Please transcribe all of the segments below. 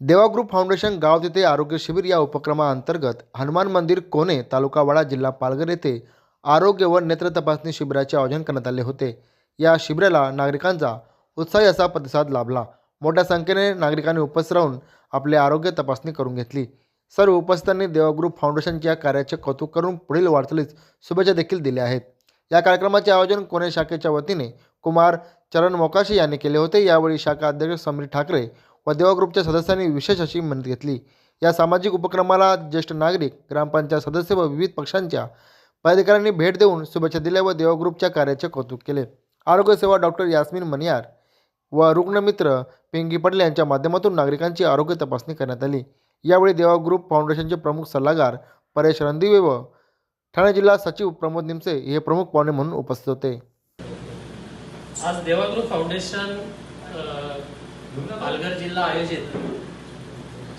देवा group foundation गाव तिथे आरोग्य शिबिर या उपक्रमाअंतर्गत हनुमान मंदिर कोणे तालुका वाडा जिल्हा पालघर येथे आरोग्य व नेत्र तपासणी शिबिराचे आयोजन करण्यात आले होते. या शिबिराला नागरिकांचा उत्साही असा प्रतिसाद लाभला. मोठ्या संख्येने नागरिकांनी उपस्थित राहून आपले आरोग्य तपासणी करून घेतली. सर्व उपस्थितांनी देवा फाउंडेशनच्या कार्याचे कौतुक करून पुढील वाटचालीस शुभेच्छा देखील दिल्या आहेत. या कार्यक्रमाचे आयोजन कोणे शाखेच्या वतीने कुमार चरण मोकाशी यांनी केले होते. यावेळी शाखा अध्यक्ष समीर ठाकरे व देवा ग्रुपच्या सदस्यांनी विशेष अशी मदत घेतली. या सामाजिक उपक्रमाला ज्येष्ठ नागरिक ग्रामपंचायत सदस्य व विविध पक्षांच्या पदाधिकाऱ्यांनी भेट देऊन शुभेच्छा दिल्या व देवा ग्रुपच्या कार्याचे कौतुक केले. आरोग्य सेवा डॉक्टर यास्मिन मनियार व रुग्णमित्र पिंगी पटेल यांच्या माध्यमातून नागरिकांची आरोग्य तपासणी करण्यात आली. यावेळी देवा ग्रुप फाउंडेशनचे प्रमुख सल्लागार परेश रणदिवे व ठाणे जिल्हा सचिव प्रमोद निमसे हे प्रमुख पाहुणे म्हणून उपस्थित होते. आज देवाग्रुप फाउंडेशन पालघर जिल्हा आयोजित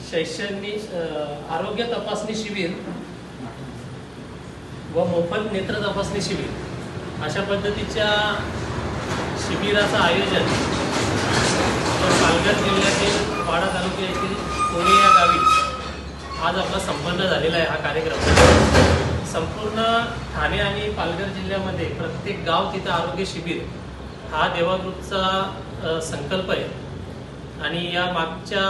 शैक्षणिक आरोग्य तपासणी शिबिर व मोफत नेत्र तपासणी शिबिर. अशा पद्धतीच्या शिबिराचं आयोजन पालघर जिल्ह्यातील वाडा तालुक्या येथील कोणी या गावी आज आपला संपन्न झालेला आहे हा कार्यक्रम. संपूर्ण ठाणे आणि पालघर जिल्ह्यामध्ये प्रत्येक गाव तिथं आरोग्य शिबिर हा देवागृतचा संकल्प आहे. आणि या मागच्या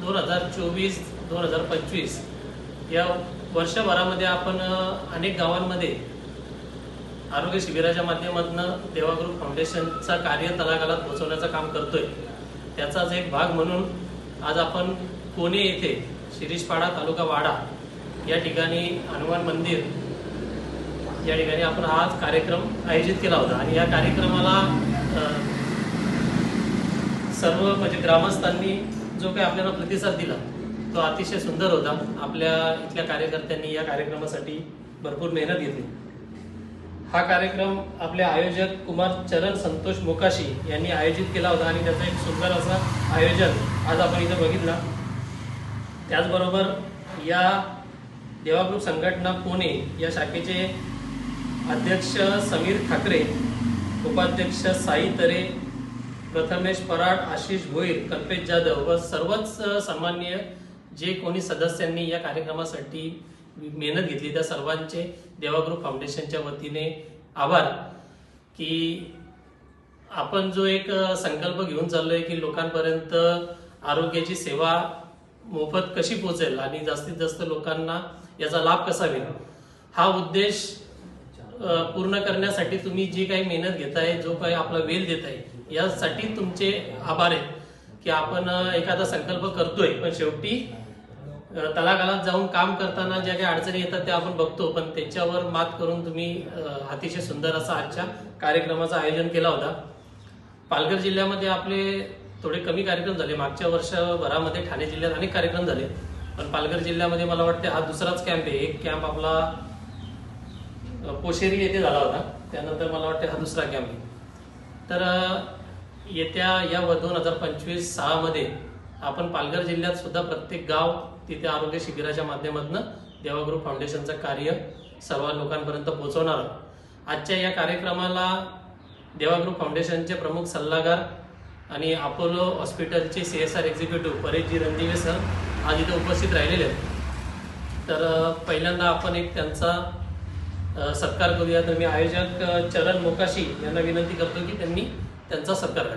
दोन हजार चोवीस दोन हजार पंचवीस या वर्षभरामध्ये आपण अनेक गावांमध्ये आरोग्य शिबिराच्या माध्यमातून देवाग्रुप फाउंडेशनचा कार्य तलागाला पोहोचवण्याचं काम करतोय. त्याचाच एक भाग म्हणून आज आपण कोणे येथे शिरीषपाडा तालुका वाडा या ठिकाणी हनुमान मंदिर या ठिकाणी आपण आज कार्यक्रम आयोजित केला होता. आणि या कार्यक्रमाला सर्व म्हणजे ग्रामस्थांनी जो काही आपल्याला प्रतिसाद दिला तो अतिशय सुंदर होता. आपल्या इथल्या कार्यकर्त्यांनी या कार्यक्रमासाठी भरपूर मेहनत घेतली. हा कार्यक्रम आपले आयोजक कुमार चरण संतोष मोकाशी यांनी आयोजित केला होता आणि त्याचा एक सुंदर असा आयोजन आज आपण इथं बघितला. त्याचबरोबर या देवाग्रुप संघटना पुणे या शाखेचे अध्यक्ष समीर ठाकरे उपाध्यक्ष साई तरे प्रथमेश पराड आशिष भोईर कल्पेश जाधव व सर्वच सामान्य जे कोणी सदस्यांनी या कार्यक्रमासाठी मेहनत घेतली त्या सर्वांचे देवागृह फाउंडेशनच्या वतीने आभार की आपण जो एक संकल्प घेऊन चाललोय की लोकांपर्यंत आरोग्याची सेवा मोफत कशी पोहोचेल आणि जास्तीत जास्त लोकांना याचा लाभ कसा होईल? हा उद्देश पूर्ण करण्यासाठी तुम्ही जी काही मेहनत घेताय जो काही आपला वेल देत आहे यासाठी तुमचे आभार आहेत की आपण एखादा संकल्प करतोय. पण शेवटी अ, तलागालात जाऊन काम करताना ज्या काही अडचणी येतात त्या आपण बघतो पण त्याच्यावर मात करून तुम्ही अतिशय सुंदर असा आजच्या कार्यक्रमाचं आयोजन केला होता. पालघर जिल्ह्यामध्ये आपले थोडे कमी कार्यक्रम झाले. मागच्या वर्षभरामध्ये ठाणे जिल्ह्यात अनेक कार्यक्रम झाले. पण पालघर जिल्ह्यामध्ये मला वाटते हा दुसराच कॅम्प आहे. एक कॅम्प आपला पोशेरी येथे झाला होता. त्यानंतर मला वाटते हा दुसरा कॅम्प आहे. तर येत्या या दोन हजार पंचवीस सहामध्ये आपण पालघर जिल्ह्यात सुद्धा प्रत्येक गाव तिथे आरोग्य शिबिराच्या माध्यमातून देवागुरु फाउंडेशनचं कार्य सर्व लोकांपर्यंत पोहोचवणार आहोत. आजच्या या कार्यक्रमाला देवागुरु फाउंडेशनचे प्रमुख सल्लागार आणि अपोलो हॉस्पिटलचे सी एस आर एक्झिक्युटिव्ह परेशजी रणदिवे सर आज इथे उपस्थित राहिलेले आहेत. तर पहिल्यांदा आपण एक त्यांचा सत्कार करूया. तर मी आयोजक चरण मोकाशी यांना विनंती करतो की त्यांनी त्यांचा सत्कार करा